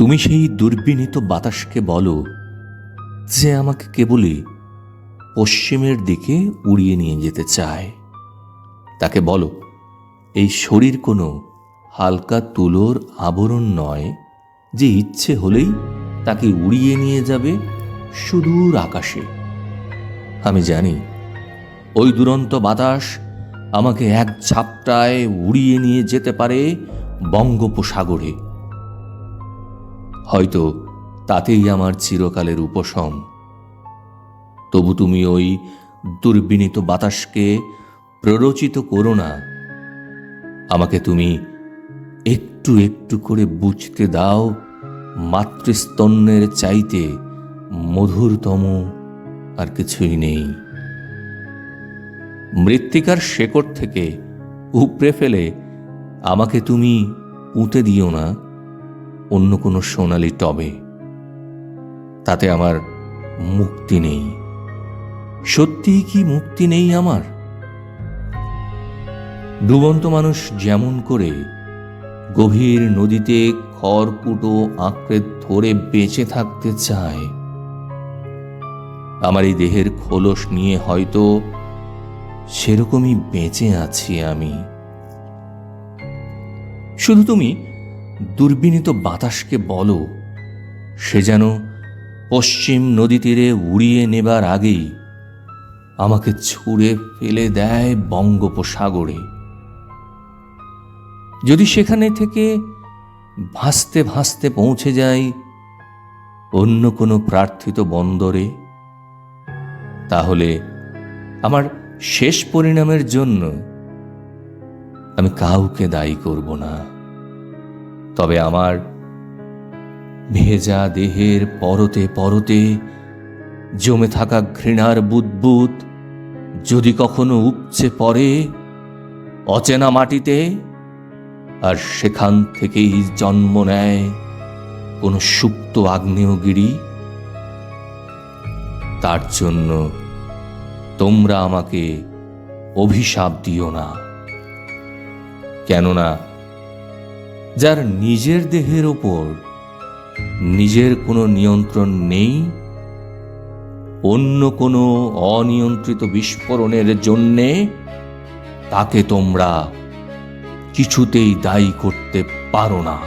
তুমি সেই দুর্বিনীত বাতাসকে বলো, যে আমাকে কেবলই পশ্চিমের দিকে উড়িয়ে নিয়ে যেতে চায়। তাকে বলো, এই শরীর কোনো হালকা তুলোর আবরণ নয়, যে ইচ্ছে হলেই তাকে উড়িয়ে নিয়ে যাবে সুদূর আকাশে। আমি জানি, ওই দুরন্ত বাতাস আমাকে এক ঝাপটায় উড়িয়ে নিয়ে যেতে পারে বঙ্গোপসাগরে। হয়তো তাতেই আমার চিরকালের উপশম। তবু তুমি ওই দুর্বিনীত বাতাসকে প্ররোচিত করো না। আমাকে তুমি একটু একটু করে বুঝতে দাও, মাতৃস্তন্যের চাইতে মধুরতম আর কিছুই নেই। মৃত্তিকার শেকড় থেকে উপড়ে ফেলে আমাকে তুমি পুঁতে দিও না। অন্য কোনো সোনালি টবে। তাতে আমার মুক্তি নেই। সত্যিই কি মুক্তি নেই আমার? ডুবন্ত মানুষ যেমন করে গভীর নদীতে খড়কুটো আঁকড়ে ধরে বেঁচে থাকতে চায়। আমার এই দেহের খোলস নিয়ে হয়তো সেরকমই বেঁচে আছি আমি। শুধু তুমি দুর্বিনীত বাতাসকে বলো, সে যেন পশ্চিম নদী তীরে উড়িয়ে নেবার আগেই আমাকে ছুঁড়ে ফেলে দেয় বঙ্গোপসাগরে। যদি সেখানে থেকে ভাসতে ভাসতে পৌঁছে যাই অন্য কোনো প্রার্থিত বন্দরে, তাহলে আমার শেষ পরিণামের জন্য আমি কাউকে দায়ী করব না। তবে আমার ভেজা দেহের পরতে পরতে জমে থাকা ঘৃণার বুদবুদ যদি কখনো উপচে পড়ে অচেনা মাটিতে, আর সেখান থেকেই জন্ম নেয় কোনো সুপ্ত আগ্নেয়গিরি, তার জন্য তোমরা আমাকে অভিশাপ দিও না। কেননা যার নিজের দেহের ওপর নিজের কোনো নিয়ন্ত্রণ নেই, অন্য কোনো অনিয়ন্ত্রিত বিস্ফোরণের জন্যে তাকে তোমরা কিছুতেই দায়ী করতে পারো না।